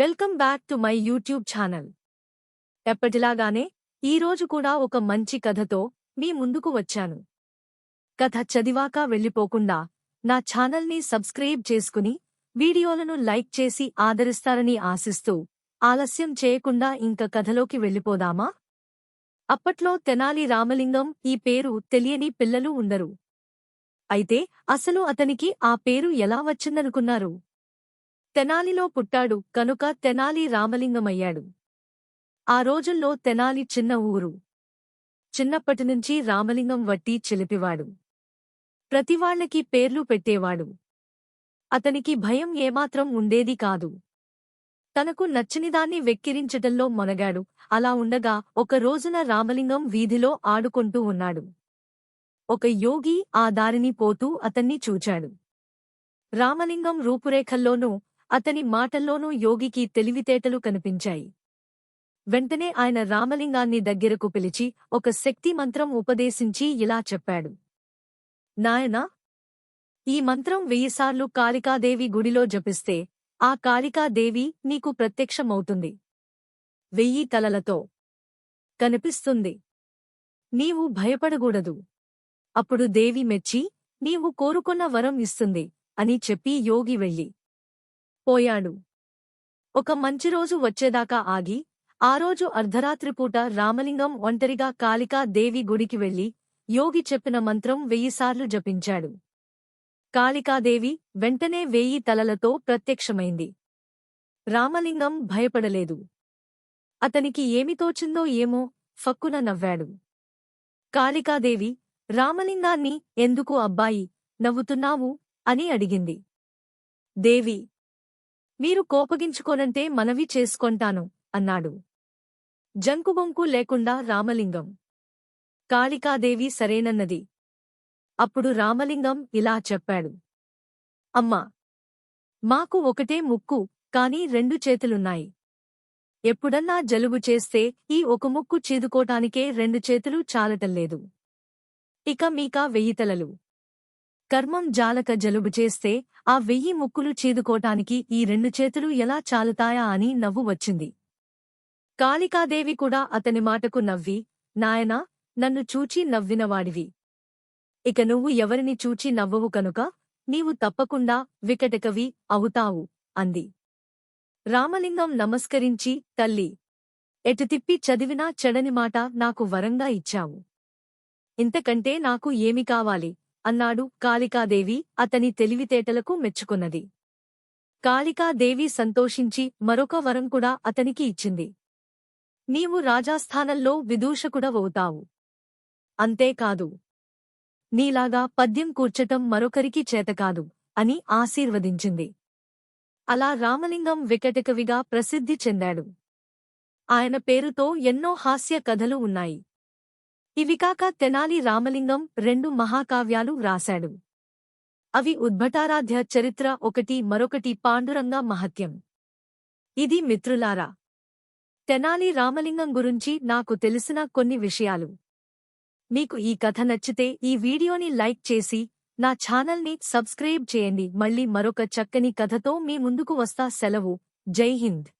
Welcome back to my YouTube channel. ఎప్పటిలాగానే ఈరోజు కూడా ఒక మంచి కథతో మీ ముందుకు వచ్చాను. కథ చదివాక వెళ్ళిపోకుండా నా ఛానల్ని సబ్స్క్రైబ్ చేసుకుని వీడియోలను లైక్ చేసి ఆదరిస్తారని ఆశిస్తూ ఆలస్యం చేయకుండా ఇంక కథలోకి వెళ్ళిపోదామా? అప్పట్లో తెనాలి రామలింగం ఈ పేరు తెలియని పిల్లలు ఉండరు. అయితే అసలు అతనికి ఆ పేరు ఎలా వచ్చిందనుకున్నారు? తెనాలిలో పుట్టాడు కనుక తెనాలి రామలింగమయ్యాడు. ఆ రోజుల్లో తెనాలి చిన్న ఊరు. చిన్నప్పటినుంచి రామలింగం వట్టి చిలిపివాడు. ప్రతివాళ్ళకి పేర్లు పెట్టేవాడు. అతనికి భయం ఏమాత్రం ఉండేది కాదు. తనకు నచ్చనిదాన్ని వెక్కిరించటంలో మొనగాడు. అలా ఉండగా ఒక రోజున రామలింగం వీధిలో ఆడుకుంటూ ఉన్నాడు. ఒక యోగి ఆ దారిని పోతూ అతన్ని చూచాడు. రామలింగం రూపురేఖల్లోనూ అతని మాటల్లోనూ యోగికి తెలివితేటలు కనిపించాయి. వెంటనే ఆయన రామలింగాన్ని దగ్గరకు పిలిచి ఒక శక్తి మంత్రం ఉపదేశించి ఇలా చెప్పాడు. నాయనా ఈ మంత్రం వెయ్యిసార్లు కాళికాదేవి గుడిలో జపిస్తే ఆ కాళికాదేవి నీకు ప్రత్యక్షమవుతుంది. వెయ్యి తలలతో కనిపిస్తుంది. నీవు భయపడకూడదు. అప్పుడు దేవి మెచ్చి నీవు కోరుకున్న వరం ఇస్తుంది అని చెప్పి యోగి వెళ్ళి పోయాడు. ఒక మంచి రోజు వచ్చేదాకా ఆగి ఆ రోజు అర్ధరాత్రిపూట రామలింగం ఒంటరిగా కాళికా దేవి గుడికి వెళ్ళి యోగి చెప్పిన మంత్రం వెయ్యిసార్లు జపించాడు. కాళికాదేవి వెంటనే వేయి తలలతో ప్రత్యక్షమైంది. రామలింగం భయపడలేదు. అతనికి ఏమి తోచిందో ఏమో ఫక్కున నవ్వాడు. కాళికాదేవి రామలింగాన్ని ఎందుకు అబ్బాయి నవ్వుతున్నావు అని అడిగింది. దేవి మీరు కోపగించుకోనంటే మనవి చేసుకొంటాను అన్నాడు. జంకుబొంకు లేకుండా రామలింగం. కాళికాదేవి సరేనన్నది. అప్పుడు రామలింగం ఇలా చెప్పాడు. అమ్మా! మాకు ఒకటే ముక్కు కాని రెండు చేతులున్నాయి. ఎప్పుడన్నా జలుబు చేస్తే ఈ ఒక ముక్కు చీదుకోటానికే రెండు చేతులు చాలటంలేదు ఇక మీకా వెయ్యితలలు. కర్మం జాలక జలుబు చేస్తే ఆ వెయ్యి ముక్కులు చీదుకోటానికి ఈ రెండు చేతులు ఎలా చాలుతాయా అని నవ్వు వచ్చింది. కాళికాదేవి కూడా అతని మాటకు నవ్వి నాయనా నన్ను చూచి నవ్వినవాడివి. ఇక నువ్వు ఎవరిని చూచి నవ్వవు కనుక నీవు తప్పకుండా వికటకవి అవుతావు అంది. రామలింగం నమస్కరించి తల్లి ఎటు తిప్పి చదివినా చెడని మాట నాకు వరంగా ఇచ్చావు. ఇంతకంటే నాకు ఏమి కావాలి? అన్నాడు కాళికాదేవి అతని తెలివితేటలకు మెచ్చుకున్నది. కాళికాదేవి సంతోషించి మరొక వరం కూడా అతనికి ఇచ్చింది. నీవు రాజాస్థానంలో విదూషకుడవవుతావు. అంతేకాదు నీలాగా పద్యం కూర్చటం మరొకరికి చేతకాదు అని ఆశీర్వదించింది. అలా రామలింగం వికటకవిగా ప్రసిద్ధి చెందాడు. ఆయన పేరుతో ఎన్నో హాస్య కథలు ఉన్నాయి. ఇవికాక తెనాలి రామలింగం రెండు మహాకావ్యాలు వ్రాశాడు అవి ఉద్భటారాధ్య చరిత్ర ఒకటి మరొకటి పాండురంగ మహత్యం. ఇది మిత్రులారా తెనాలి రామలింగం గురించి నాకు తెలిసిన కొన్ని విషయాలు. మీకు ఈ కథ నచ్చితే ఈ వీడియోని లైక్ చేసి నా ఛానల్ని సబ్స్క్రైబ్ చేయండి. మళ్ళీ మరొక చక్కని కథతో మీ ముందుకు వస్తా. సెలవు. జై హింద్.